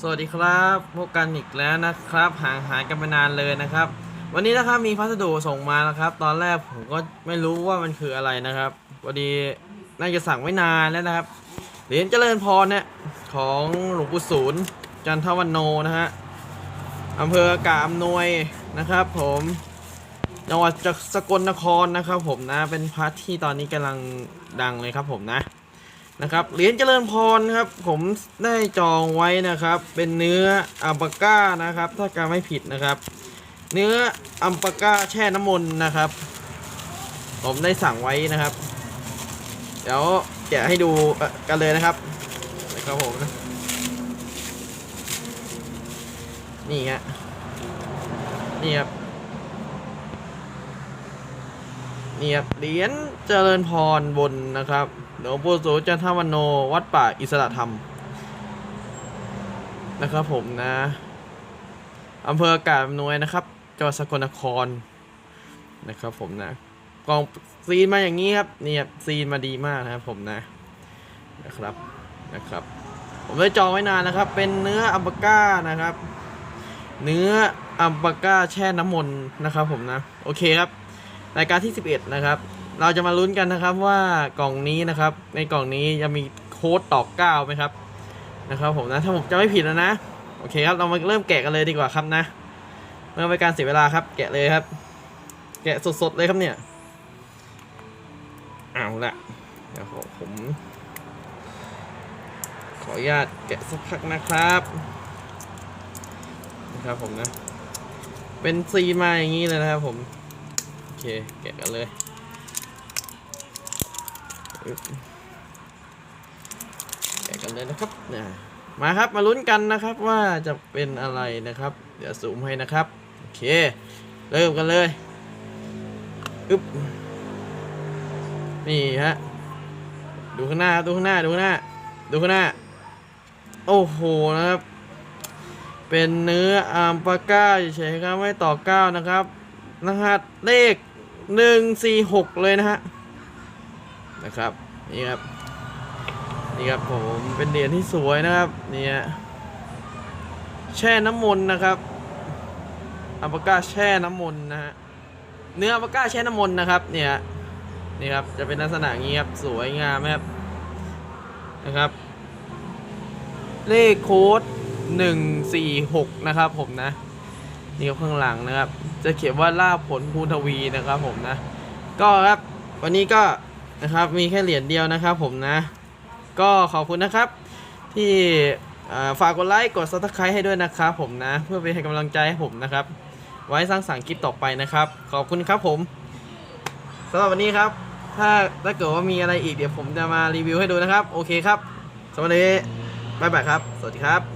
สวัสดีครับพบกันอีกแล้วนะครับห่างหายกันไปนานเลยนะครับ วันนี้นะครับมีพัสดุส่งมานะครับ ตอนแรกผมก็ไม่รู้ว่ามันคืออะไรนะครับพอดีน่าจะสั่งไว้นานแล้วนะครับเหรียญเจริญพรเนี่ยของหลวงปู่ศูนย์จันทวันโนนะฮะอำเภอกาบอำนวยนะครับ ผมจังหวัดจากสกลนครนะครับ ผมนะเป็นพระที่ตอนนี้กำลังดังเลยครับผมนะ นะครับเหรียญเจริญพรครับ ผมได้จองไว้นะครับ เป็นเนื้ออัลปาก้านะครับ ถ้าการไม่ผิดนะครับ เนื้ออัลปาก้าแช่น้ำมนต์นะครับ ผมได้สั่งไว้นะครับ เดี๋ยวแกะให้ดูกันเลยนะครับนะครับผมนะนี่ฮะนี่ครับ นี่ครับเหรียญเจริญพรบนนะครับหลวงปู่โสจันทวันโนวัดป่าอิสระธรรม นะครับผมนะอำเภออากาศนวยนะครับจังหวัดสกลนครนะครับผมนะกล่องซีนมาอย่างนี้ครับนี่ครับซีนมาดีมากนะครับผมนะนะครับนะครับ ผมได้จองไว้นานนะครับ เป็นเนื้ออัมปาก้านะครับ เนื้ออัมปาก้าแช่น้ำมนต์นะครับผมนะ โอเคครับ รายการที่ 11 นะครับ เราจะมาลุ้นกันนะครับว่ากล่องนี้นะครับ ในกล่องนี้จะมีโค้ดตอก9ไหมครับนะครับผมนะถ้าผมจะไม่ผิดนะนะโอเคครับเรามาเริ่มแกะกันเลยดีกว่าครับนะเมื่อเป็นการเสียเวลาครับ แกะเลยครับ แกะสดๆเลยครับเนี่ยเอาละเดี๋ยวผม ขออนุญาตแกะสักพักนะครับนะครับผมนะ เป็นซีมาอย่างนี้เลยนะครับผม เคแกะกันเลยแกะกันเลยนะครับนี่ยมาครับมาลุ้นกันนะครับว่าจะเป็นอะไรนะครับ เดี๋ยวซูมให้นะครับโอเค เริ่มกันเลยอึ๊บนี่ฮะดูข้างหน้าดูข้างหน้าดูข้างหน้าดูข้างหน้า โอ้โหนะครับ เป็นเนื้ออัมปาก้าเฉยๆครับไม่ต่อเก้านะครับรหัสเลข หนึ่งสี่หกเลยนะฮะนะครับนี่ครับนี่ครับผมเป็นเหรียญที่สวยนะครับเนี่ยแช่น้ำมนต์นะครับอัลปาก้าแช่น้ำมนต์นะฮะเนื้ออัลปาก้าแช่น้ำมนต์นะครับเนี่ยนี่ครับจะเป็นลักษณะอย่างนี้ครับสวยงามนะครับนะครับ เลขโค้ดหนึ่งสี่หกนะครับผมนะ นี่ครับข้างหลังนะครับ จะเขียนว่าล่าผลภูทวีนะครับผมนะ ก็ครับวันนี้ก็นะครับมีแค่เหรียญเดียวนะครับผมนะ ก็ขอบคุณนะครับ ที่ฝากกดไลค์กดซับสไครต์ให้ด้วยนะครับผมนะ เพื่อเป็นกำลังใจให้ผมนะครับ ไว้สร้างสรรค์คลิปต่อไปนะครับ ขอบคุณครับผมสำหรับวันนี้ครับ ถ้าถ้าเกิดว่ามีอะไรอีกเดี๋ยวผมจะมารีวิวให้ดูนะครับ โอเคครับสวัสดีบ๊ายบายครับ สวัสดีครับ